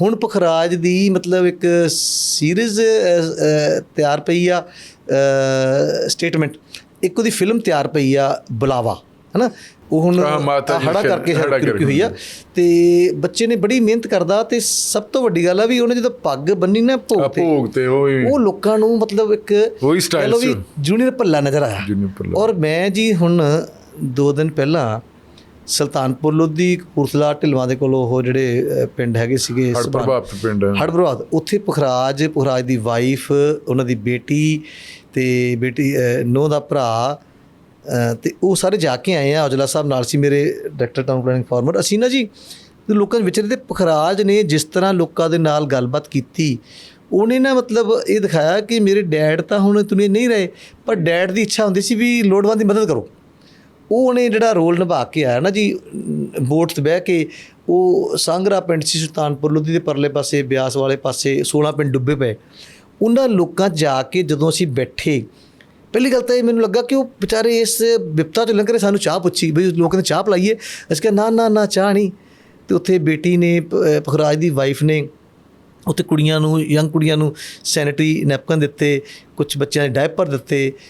ਹੁਣ ਪੁਖਰਾਜ ਦੀ ਮਤਲਬ ਇੱਕ ਸੀਰੀਜ਼ ਤਿਆਰ ਪਈ ਆ ਸਟੇਟਮੈਂਟ ਇੱਕ ਉਹਦੀ ਫਿਲਮ ਤਿਆਰ ਪਈ ਆ ਬੁਲਾਵਾ ਹਨਾ? ਉਹ ਹੁਣ ਹੜਾ ਕਰਕੇ ਰੁਕੀ ਕਰਕੇ ਹੋਈ ਆ। ਤੇ ਬੱਚੇ ਨੇ ਬੜੀ ਮਿਹਨਤ ਕਰਦਾ ਤੇ ਸਭ ਤੋਂ ਵੱਡੀ ਗੱਲ ਆ ਵੀ ਉਹਨੇ ਜਦੋਂ ਪੱਗ ਬੰਨੀ ਨਾ ਭੋਗ ਤੇ ਭੋਗ ਤੇ ਉਹ ਲੋਕਾਂ ਨੂੰ ਮਤਲਬ ਇੱਕ ਉਹੀ ਵੀ ਸੀ। ਜੂਨੀਅਰ ਭੱਲਾ ਨਜ਼ਰ ਆਇਆ। ਔਰ ਮੈਂ ਜੀ ਹੁਣ ਦੋ ਦਿਨ ਪਹਿਲਾਂ ਸੁਲਤਾਨਪੁਰ ਲੋਧੀ ਕਪੂਰਥਲਾ ਢਿਲਵਾਂ ਦੇ ਕੋਲ ਉਹ ਜਿਹੜੇ ਪਿੰਡ ਹੈਗੇ ਸੀਗੇ ਹੜ ਪ੍ਰਭਾਵਿਤ ਪਿੰਡ। ਹੈ ਹੜ੍ਹ ਪ੍ਰਭਾਵਿਤ। ਉੱਥੇ ਪੁਖਰਾਜ ਪੁਖਰਾਜ ਦੀ ਵਾਈਫ ਉਹਨਾਂ ਦੀ ਬੇਟੀ ਤੇ ਬੇਟੀ ਨੋ ਦਾ ਭਰਾ ਤੇ ਉਹ ਸਾਰੇ ਜਾ ਕੇ ਆਏ ਆ। ਔਜਲਾ ਸਾਹਿਬ ਨਾਲ ਸੀ ਮੇਰੇ ਡਾਇਰੈਕਟਰ ਟਾਊਨ ਪਲਾਨਿੰਗ ਫਾਰਮਰ। ਅਸੀਂ ਨਾ ਜੀ ਤੇ ਲੋਕਾਂ ਦੇ ਵਿਚਰੇ ਤੇ ਪੁਖਰਾਜ ਨੇ ਜਿਸ ਤਰ੍ਹਾਂ ਲੋਕਾਂ ਦੇ ਨਾਲ ਗੱਲਬਾਤ ਕੀਤੀ ਉਹਨੇ ਨਾ ਮਤਲਬ ਇਹ ਦਿਖਾਇਆ ਕਿ ਮੇਰੇ ਡੈਡ ਤਾਂ ਹੁਣ ਦੁਨੀਆ ਨਹੀਂ ਰਹੇ ਪਰ ਡੈਡ ਦੀ ਇੱਛਾ ਹੁੰਦੀ ਸੀ ਵੀ ਲੋੜਵੰਦ ਦੀ ਮਦਦ ਕਰੋ। ਉਹ ਉਹਨੇ ਜਿਹੜਾ ਰੋਲ ਨਿਭਾ ਕੇ ਆਇਆ ਨਾ ਜੀ ਬੋਟ ਤੇ ਬਹਿ ਕੇ, ਉਹ ਸੰਗਰਾ ਪਿੰਡ ਸੀ ਸੁਲਤਾਨਪੁਰ, ਲੋਧੀ ਦੇ ਪਰਲੇ ਪਾਸੇ, ਬਿਆਸ ਵਾਲੇ ਪਾਸੇ 16 ਪਿੰਡ ਡੁੱਬੇ ਪਏ। ਉਹਨਾਂ ਲੋਕਾਂ ਜਾ ਕੇ ਜਦੋਂ ਅਸੀਂ ਬੈਠੇ, ਪਹਿਲੀ ਗੱਲ ਤਾਂ ਇਹ ਮੈਨੂੰ ਲੱਗਾ ਕਿ ਉਹ ਵਿਚਾਰੇ ਇਸ ਵਿਪਤਾ 'ਚ ਲੰਘ ਰਹੇ, ਸਾਨੂੰ ਚਾਹ ਪੁੱਛੀ ਬਈ ਲੋਕਾਂ ਨੇ ਚਾਹ ਪਲਾਈਏ ਅਸੀਂ ਕਿਹਾ, ਨਾ ਨਾ ਨਾ, ਚਾਹ ਨਹੀਂ। ਤੇ ਉੱਥੇ ਬੇਟੀ ਨੇ ਪਖਰਾਜ ਦੀ ਵਾਈਫ ਨੇ, ਉੱਥੇ ਕੁੜੀਆਂ ਨੂੰ, ਯੰਗ ਕੁੜੀਆਂ ਨੂੰ ਸੈਨੀਟਰੀ ਨੈਪਕਨ ਦਿੱਤੇ ਕੁਝ ਬੱਚਿਆਂ ਦੇ ਡਾਇਪਰ ਦਿੱਤੇ